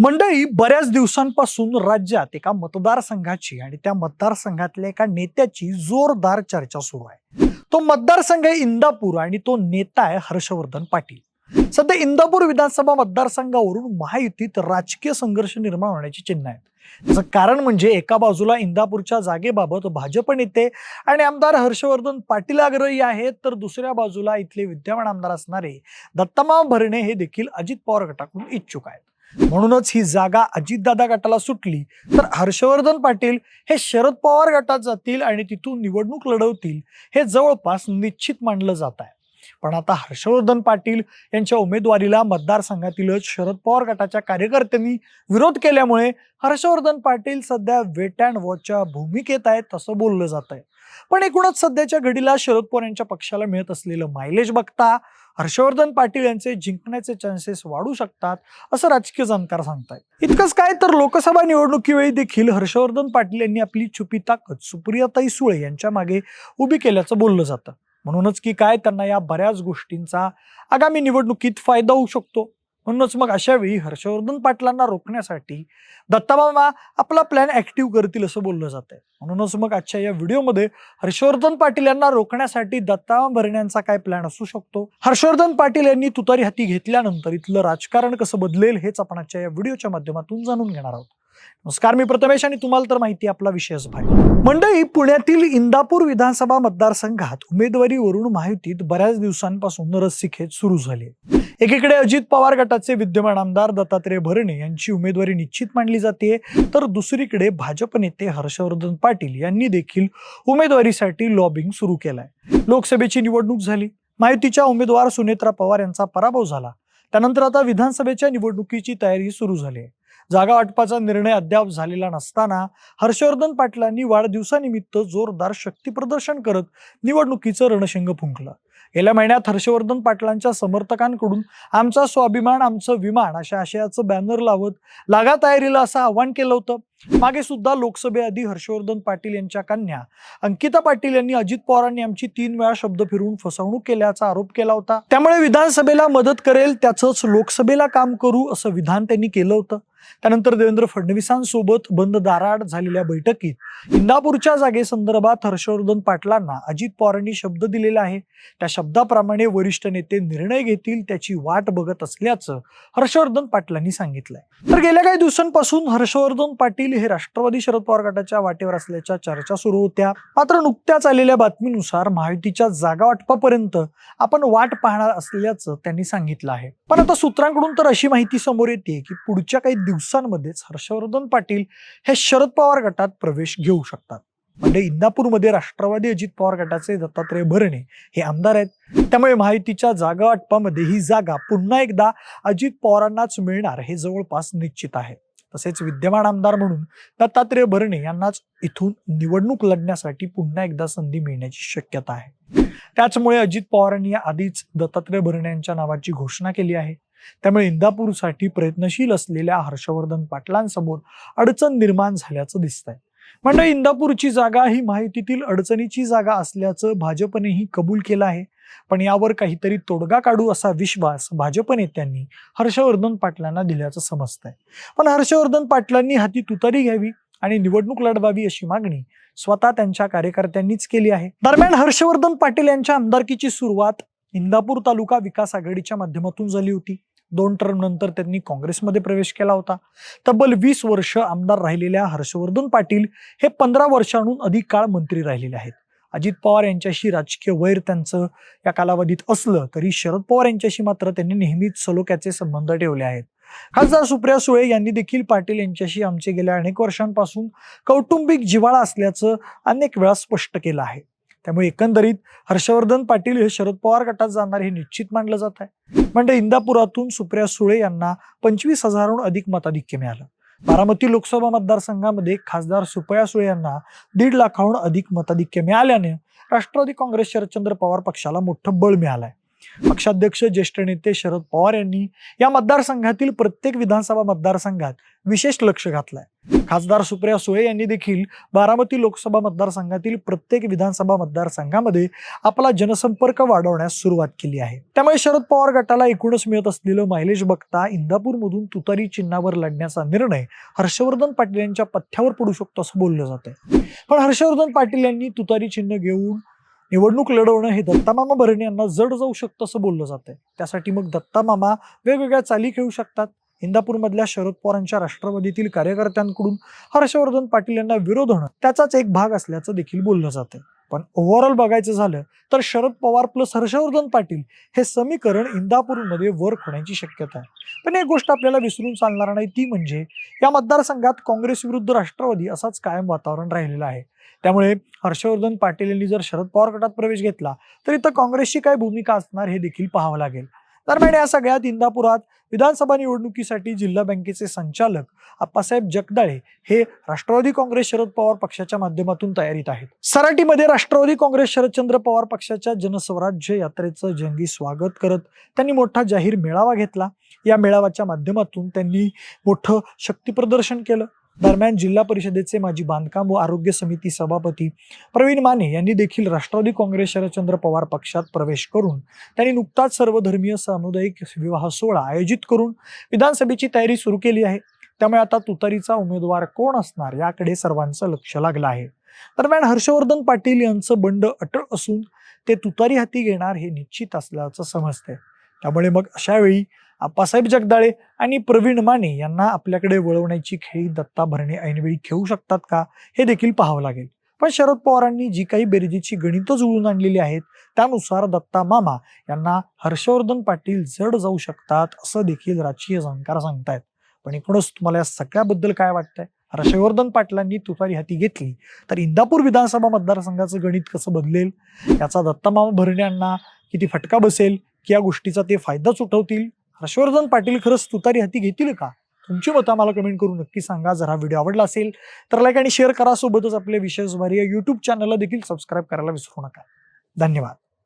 मंडळी बऱ्याच दिवसांपासून राज्यात एका मतदारसंघाची आणि त्या मतदारसंघातल्या एका नेत्याची जोरदार चर्चा सुरू आहे. तो मतदारसंघ आहे इंदापूर आणि तो नेता आहे हर्षवर्धन पाटील. सध्या इंदापूर विधानसभा मतदारसंघावरून महायुतीत राजकीय संघर्ष निर्माण होण्याची चिन्ह आहेत. त्याचं कारण म्हणजे एका बाजूला इंदापूरच्या जागेबाबत भाजप नेते आणि आमदार हर्षवर्धन पाटील आग्रही आहेत तर दुसऱ्या बाजूला इथले विद्यमान आमदार असणारे दत्तमाव भरणे हे देखील अजित पवार गटाकडून इच्छुक आहेत. म्हणूनच ही जागा अजितदादा गटाला सुटली. तर हर्षवर्धन पाटील हे शरद पवार गटात जातील आणि तिथून निवडणूक लढवतील हे जवळपास निश्चित मानलं जात आहे. पण आता हर्षवर्धन पाटील यांच्या उमेदवारीला मतदारसंघातीलच शरद पवार गटाच्या कार्यकर्त्यांनी विरोध केल्यामुळे हर्षवर्धन पाटील सध्या वेट अँड वॉचच्या भूमिकेत आहेत तसं बोललं जात आहे पण एकूणच सध्याच्या घडीला शरद पवार यांच्या पक्षाला मिळत असलेलं मायलेज बघता हर्षवर्धन पाटील यांचे जिंकण्याचे चान्सेस वाढू शकतात असं राजकीय जाणकार सांगतायत. इतकंच काय तर लोकसभा निवडणुकीवेळी देखील हर्षवर्धन पाटील यांनी आपली छुपी ताकद सुप्रियाताई सुळे यांच्या मागे उभी केल्याचं बोललं जातं. म्हणूनच की काय त्यांना या बऱ्याच गोष्टींचा आगामी निवडणुकीत फायदा होऊ शकतो. म्हणूनच मग अशावेळी हर्षवर्धन पाटलांना रोखण्यासाठी दत्ताबाबा आपला प्लॅन ऍक्टिव्ह करतील असं बोललं जात आहे म्हणूनच मग आजच्या या व्हिडिओमध्ये हर्षवर्धन पाटील यांना रोखण्यासाठी दत्ताबा भरण्यांचा काय प्लॅन असू शकतो? हर्षवर्धन पाटील यांनी तुतारी हाती घेतल्यानंतर इथलं राजकारण कसं बदलेल हेच आपण आजच्या या व्हिडिओच्या माध्यमातून जाणून घेणार आहोत. नमस्कार मी प्रथमेश आणि तुम्हाला तर माहिती आपला विषयच भाई मंडळी पुण्यातील इंदापूर विधानसभा मतदारसंघात उमेदवारीवरून महायुतीत बऱ्याच दिवसांपासून रस्सीखेच सुरू झाली एकीकडे अजित पवार गटाचे विद्यमान आमदार दत्तात्रय भरणे यांची उमेदवारी निश्चित मानली जाते तर दुसरीकडे भाजप नेते हर्षवर्धन पाटील यांनी देखील उमेदवारीसाठी लॉबिंग सुरू केलाय. लोकसभेची निवडणूक झाली. माहितीच्या उमेदवार सुनेत्रा पवार यांचा पराभव झाला. त्यानंतर आता विधानसभेच्या निवडणुकीची तयारी सुरू झाली. आहे जागा वाटपाचा निर्णय अद्याप झालेला नसताना हर्षवर्धन पाटलांनी वाढदिवसानिमित्त जोरदार शक्तीप्रदर्शन करत निवडणुकीचं रणशिंग फुंकलं. गेल्या महिन्यात हर्षवर्धन पाटलांच्या समर्थकांकडून आमचा स्वाभिमान आमचं विमान अशा आशयाचं बॅनर लावत लागा तयारीला असं आव्हान केलं होतं. मागे सुद्धा लोकसभेआधी हर्षवर्धन पाटील यांच्या कन्या अंकिता पाटील यांनी अजित पवारांनी आमची तीन वेळा शब्द फिरवून फसवणूक केल्याचा आरोप केला होता. त्यामुळे विधानसभेला मदत करेल त्याचंच लोकसभेला काम करू असं विधान त्यांनी केलं होतं. त्यानंतर देवेंद्र फडणवीसांसोबत बंद दाराड झालेल्या बैठकीत इंदापूरच्या जागेसंदर्भात हर्षवर्धन पाटलांना अजित पवारांनी शब्द दिलेला आहे. त्या शब्दाप्रमाणे वरिष्ठ नेते निर्णय घेतील त्याची वाट बघत असल्याचं हर्षवर्धन पाटलांनी सांगितलंय. तर गेल्या काही दिवसांपासून हर्षवर्धन पाटील हे राष्ट्रवादी शरद पवार गटाच्या वाटेवर असल्याच्या चर्चा सुरू होत्या. मात्र नुकत्याच आलेल्या बातमीनुसार महायुतीच्या जागा वाटपापर्यंत आपण वाट पाहणार असल्याचं त्यांनी सांगितलं आहे. पण आता सूत्रांकडून तर अशी माहिती समोर येते की पुढच्या काही दिवसांमध्येच हर्षवर्धन पाटील हे शरद पवार गटात प्रवेश घेऊ शकतात. म्हणजे इंदापूरमध्ये राष्ट्रवादी अजित पवार गटाचे दत्तात्रय भरणे हे आमदार आहेत. त्यामुळे माहितीच्या जागा वाटपामध्ये ही जागा पुन्हा एकदा अजित पवारांनाच मिळणार हे जवळपास निश्चित आहे. तसेच विद्यमान आमदार म्हणून दत्तात्रय भरणे यांनाच इथून निवडणूक लढण्यासाठी पुन्हा एकदा संधी मिळण्याची शक्यता आहे. त्याचमुळे अजित पवारांनी आधीच दत्तात्रय भरणे यांच्या नावाची घोषणा केली आहे. त्यामुळे इंदापूरसाठी प्रयत्नशील असलेल्या हर्षवर्धन पाटलांसमोर अडचण निर्माण झाल्याचं दिसतंय. म्हणजे इंदापूरची जागा ही माहितीतील अडचणीची जागा असल्याचं भाजपनेही कबूल केलं आहे. पण यावर काहीतरी तोडगा काढू असा विश्वास भाजप नेत्यांनी हर्षवर्धन पाटलांना दिल्याचं समजतंय. पण हर्षवर्धन पाटलांनी हाती तुतारी घ्यावी आणि निवडणूक लढवावी अशी मागणी स्वतः त्यांच्या कार्यकर्त्यांनीच केली आहे. दरम्यान हर्षवर्धन पाटील यांच्या आमदारकीची सुरुवात इंदापूर तालुका विकास आघाडीच्या माध्यमातून झाली होती. दोन टर्म नंतर त्यांनी काँग्रेसमध्ये प्रवेश केला होता. तब्बल वीस वर्ष आमदार राहिलेल्या हर्षवर्धन पाटील हे पंधरा वर्षांहून अधिक काळ मंत्री राहिलेले आहेत. अजित पवार यांच्याशी राजकीय वैर त्यांचं या कालावधीत असलं तरी शरद पवार यांच्याशी मात्र त्यांनी नेहमीच सलोख्याचे संबंध ठेवले आहेत. खासदार सुप्रिया सुळे यांनी देखील पाटील यांच्याशी आमचे गेल्या अनेक वर्षांपासून कौटुंबिक जिव्हाळा असल्याचं अनेक वेळा स्पष्ट केलं आहे. त्यामुळे एकंदरीत हर्षवर्धन पाटील हे शरद पवार गटात जाणार हे निश्चित मानलं जात आहे. म्हणजे इंदापुरातून सुप्रिया सुळे यांना पंचवीस हजारहून अधिक मताधिक्य मिळालं. बारामती लोकसभा मतदारसंघामध्ये खासदार सुप्रिया सुळे यांना दीड लाखाहून अधिक मताधिक्य मिळाल्याने राष्ट्रवादी काँग्रेस शरदचंद्र पवार पक्षाला मोठं बळ मिळालंय. पक्षाध्यक्ष ज्येष्ठ नेते शरद पवार यांनी या मतदारसंघातील प्रत्येक विधानसभा मतदारसंघात विशेष लक्ष घातलंय. खासदार सुप्रिया सुळे यांनी देखील बारामती लोकसभा मतदारसंघातील प्रत्येक विधानसभा मतदारसंघामध्ये आपला जनसंपर्क वाढवण्यास सुरुवात केली आहे. त्यामुळे शरद पवार गटाला एकूणच मिळत असलेलं मायलेज बघता इंदापूरमधून तुतारी चिन्हावर लढण्याचा निर्णय हर्षवर्धन पाटील यांच्या पथ्यावर पडू शकतो असं बोललं जातंय. पण हर्षवर्धन पाटील यांनी तुतारी चिन्ह घेऊन निवडणूक लढवणं हे दत्तामामा भरणे यांना जड जाऊ शकतं असं बोललं जातं त्यासाठी मग दत्तामामा वेगवेगळ्या चाली खेळू शकतात. इंदापूरमधल्या शरद पवारांच्या राष्ट्रवादीतील कार्यकर्त्यांकडून हर्षवर्धन पाटील यांना विरोध होणं त्याचाच एक भाग असल्याचं देखील बोललं जातं पण ओव्हरऑल बघायचं झालं तर शरद पवार प्लस हर्षवर्धन पाटील हे समीकरण इंदापूरमध्ये वर्क होण्याची शक्यता आहे. पण एक गोष्ट आपल्याला विसरून चालणार नाही ती म्हणजे या मतदारसंघात काँग्रेस विरुद्ध राष्ट्रवादी असाच कायम वातावरण राहिलेलं आहे. त्यामुळे हर्षवर्धन पाटील यांनी जर शरद पवार गटात प्रवेश घेतला तर इथं काँग्रेसची काय भूमिका असणार हे देखील पाहावं लागेल. दरम्यान या सगळ्यात इंदापुरात विधानसभा निवडणुकीसाठी जिल्हा बँकेचे संचालक आप्पासाहेब जगदाळे हे राष्ट्रवादी काँग्रेस शरद पवार पक्षाच्या माध्यमातून तयारीत आहेत. सराटीमध्ये राष्ट्रवादी काँग्रेस शरदचंद्र पवार पक्षाच्या जनस्वराज्य यात्रेचं जंगी स्वागत करत त्यांनी मोठा जाहीर मेळावा घेतला. या मेळाव्याच्या माध्यमातून त्यांनी मोठं शक्तीप्रदर्शन केलं. दरम्यान जिल्हा परिषदेचे माजी बांधकाम व आरोग्य समिती सभापती प्रवीण माने यांनी देखील राष्ट्रवादी काँग्रेस शरदचंद्र पवार पक्षात प्रवेश करून त्यांनी नुकताच सर्वधर्मीय सामुदायिक विवाह सोहळा आयोजित करून विधानसभेची तयारी सुरू केली आहे. त्यामुळे आता तुतारीचा उमेदवार कोण असणार याकडे सर्वांचं लक्ष लागलं आहे. दरम्यान हर्षवर्धन पाटील यांचं बंड अटळ असून ते तुतारी हाती घेणार हे निश्चित असल्याचं समजतंय. त्यामुळे मग अशावेळी आप्पासाहेब जगदाळे आणि प्रवीण माने यांना आपल्याकडे वळवण्याची खेळी दत्ता भरणे ऐनवेळी खेळू शकतात का हे देखील पाहावं लागेल. पण शरद पवारांनी जी काही बेरजेची गणितं जुळून आणलेली आहेत त्यानुसार दत्ता मामा यांना हर्षवर्धन पाटील जड जाऊ शकतात असं देखील राजकीय जाणकार सांगतायत. पण एकूणच तुम्हाला या सगळ्याबद्दल काय वाटतंय? हर्षवर्धन पाटलांनी तुतारी हाती घेतली तर इंदापूर विधानसभा मतदारसंघाचं गणित कसं बदलेल? याचा दत्तामामा भरण्यांना किती फटका बसेल? की या गोष्टीचा ते फायदाच उठवतील? हर्षवर्धन पाटील खरंच तुतारी हाती घेतील का? तुमची मतं आम्हाला कमेंट करून नक्की सांगा. जर हा व्हिडिओ आवडला असेल तर लाईक आणि शेअर करा. सोबतच आपल्या विशेष भारी या युट्यूब चॅनलला देखील सबस्क्राईब करायला विसरू नका. धन्यवाद.